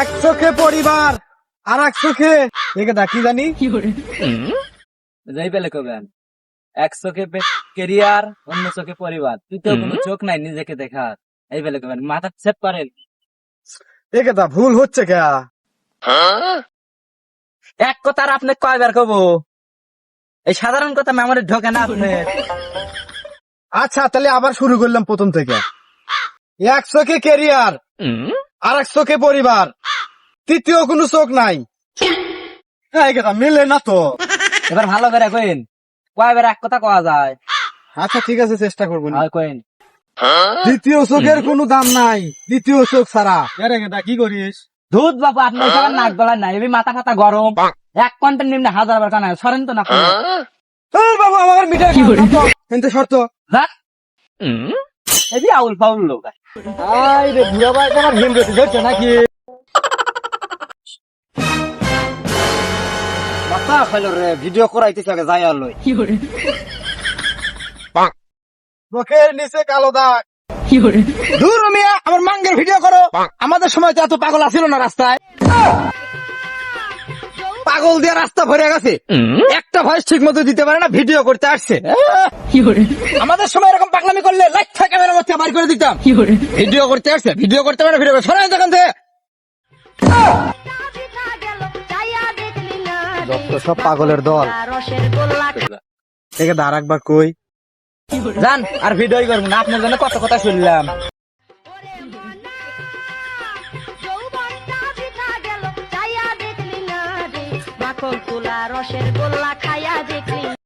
এক চোখে পরিবার আর এক চোখে একে ডাকি জানি? যাই পেলে কবেন এক চোখে কেরিয়ার অন্য চোখে পরিবার। তৃতীয় কোনো চোখ নাই নিজেকে দেখার এই পেলে কবেন মাথা সেট করেন। একে দা ভুল হচ্ছে কে? এক কথা আর আপনি কয়বার কব? এই সাধারণ কথা মেমোরি ঢোকে না আপনি। আচ্ছা তাহলে আবার শুরু করলাম প্রথম থেকে। এক চোখে কেরিয়ার আর এক চোখে পরিবার। তৃতীয় কোনো চোখ নাই। হ্যাঁ মিলে না তো। এবার ভালো করে কইন। কয়বার এক কথা কওয়া যায়? আচ্ছা ঠিক আছে চেষ্টা করব না। কইন। দ্বিতীয় চোখের কোনো দাম নাই। দ্বিতীয় চোখ ছাড়া। কি করিস? দুধ বাবু আপনি সবার নাক গলায় নাই। এই মাথা ফাতা গরম। এক ঘণ্টার নিম্নে হাজার বার কানা সরেন তো না। বাবু আমার মিটার কিন্তু শর্ত। এই আউল ফাউল লোক। আই রে বুড়া ভাই তোমার হিম রয়েছে ধরছে নাকি? মাথা ফেল রে ভিডিও করাইতে যাই আর লই। মুখের নিচে কালো দাগ। দূর মিয়া আমার মাঙ্গের ভিডিও করো। আমাদের সময় তো এত পাগল আছিল না রাস্তায়। পাগল দিয়ে রাস্তা ভরে গেছে। একটা ভয়েস ঠিক মতো দিতে পারে না ভিডিও করতে আসছে। আমাদের সময় এরকম পাগলামি করলে লাইট থেকে মধ্যে বার করে দিতাম। ভিডিও করতে আসছে ভিডিও করতে পারে ভিডিও সরাই দেখান থেকে সব পাগলের দল। থেকে দাঁড় একবার কই? যান আর ভিডিও করব না আপনার জন্য কত কথা শুনলাম। গেল চাইয়া দেখলি না রে মাখন তোলা রসের গোল্লা খায়া দেখলি